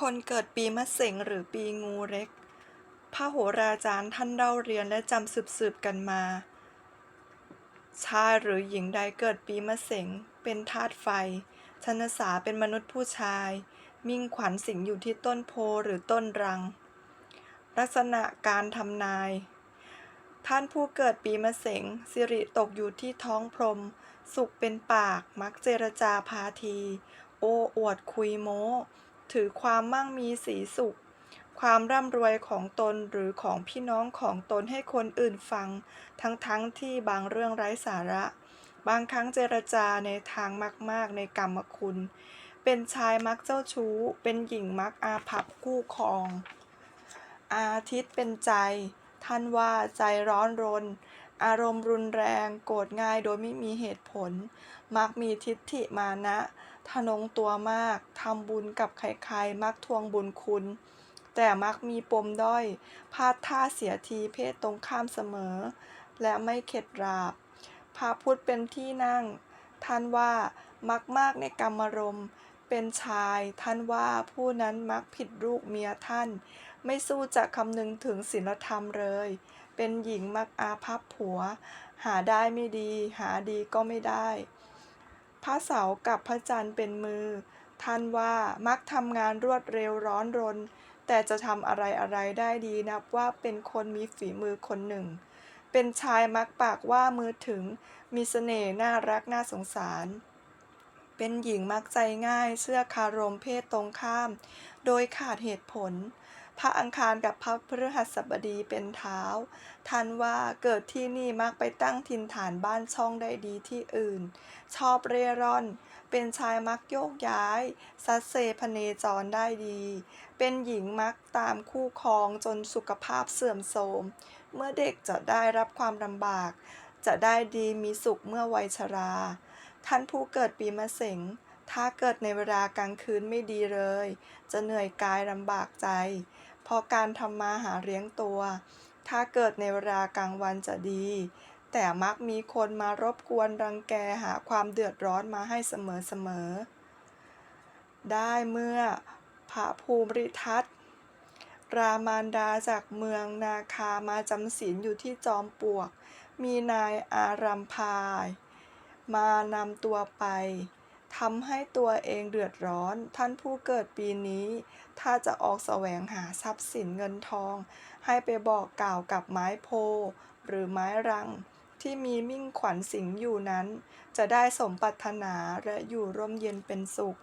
คนเกิดปีมะเสงหรือปีงูเล็กพระโหราจารย์ท่านเล่าเรียนและจำสืบๆกันมา ชายหรือหญิงใดเกิดปีมะเสงเป็นธาตุไฟ ชนสาเป็นมนุษย์ผู้ชาย มิ่งขวัญสิงอยู่ที่ต้นโพหรือต้นรัง ลักษณะการทำนาย ท่านผู้เกิดปีมะเสงสิริตกอยู่ที่ท้องพรม สุขเป็นปาก มักเจรจาพาที โอ้อวดคุยโม้ ถือความมั่งมีสีสุข ความร่ำรวยของตนหรือของพี่น้องของตนให้คนอื่นฟัง ทั้งๆทที่บางเรื่องไร้สาระ บางครั้งเจรจาในทางมาก ๆ ในกรรมคุณ เป็นชายมักเจ้าชู้ เป็นหญิงมักอาภัพคู่ครอง อาทิตย์เป็นใจ ท่านว่าใจร้อนรน อารมณ์รุนแรง โกรธง่ายโดยไม่มีเหตุผล มักมีทิฏฐิมานะทะนงตัวมากทำบุญกับใครๆ มักทวงบุญคุณ แต่มักมีปมด้อยพลาดท่าเสียทีเพศตรงข้ามเสมอ และไม่เข็ดราบพระพุทธเป็นที่นั่ง ท่านว่ามักมากในกรรมารมณ์เป็นชาย ท่านว่าผู้นั้นมักผิดลูกเมียท่าน ไม่สู้จะคำนึงถึงศีลธรรมเลย เป็นหญิงมักอาภัพผัว หาได้ไม่ดี หาดีก็ไม่ได้ พระเสากับพระจันทร์เป็นมือ ท่านว่ามักทำงานรวดเร็วร้อนรน แต่จะทำอะไรอะไรได้ดีนับว่าเป็นคนมีฝีมือคนหนึ่ง เป็นชายมักปากว่ามือถึง มีเสน่ห์น่ารักน่าสงสาร เป็นหญิงมักใจง่ายเชื่อคารมเพศตรงข้าม โดยขาดเหตุผล พระอังคารกับพระพฤหัสบดีเป็นเท้าท่านว่าเกิดที่นี่มักไปตั้งถิ่นฐานบ้านช่องได้ดีที่อื่น ชอบเร่ร่อน เป็นชายมักโยกย้ายซัดเซพเนจรได้ดี เป็นหญิงมักตามคู่ครองจนสุขภาพเสื่อมโทรม เมื่อเด็กจะได้รับความลำบาก จะได้ดีมีสุขเมื่อวัยชรา ท่านผู้เกิดปีมะเสงถ้าเกิดในเวลากลางคืนไม่ดีเลย จะเหนื่อยกายลำบากใจพราะการทำมาหาเลี้ยงตัว ถ้าเกิดในเวลากลางวันจะดี แต่มักมีคนมารบกวนรังแกหาความเดือดร้อนมาให้เสมอๆ ได้เมื่อพระภูมิทัตรามานดาจากเมืองนาคามาจำศีลอยู่ที่จอมปลวก มีนายอารัมพาย มานำตัวไปทำให้ตัวเองเดือดร้อน ท่านผู้เกิดปีนี้ ถ้าจะออกแสวงหาทรัพย์สินเงินทอง ให้ไปบอกกล่าวกับไม้โพ หรือไม้รัง ที่มีมิ่งขวัญสิงอยู่นั้น จะได้สมปรารถนาและอยู่ร่มเย็นเป็นสุข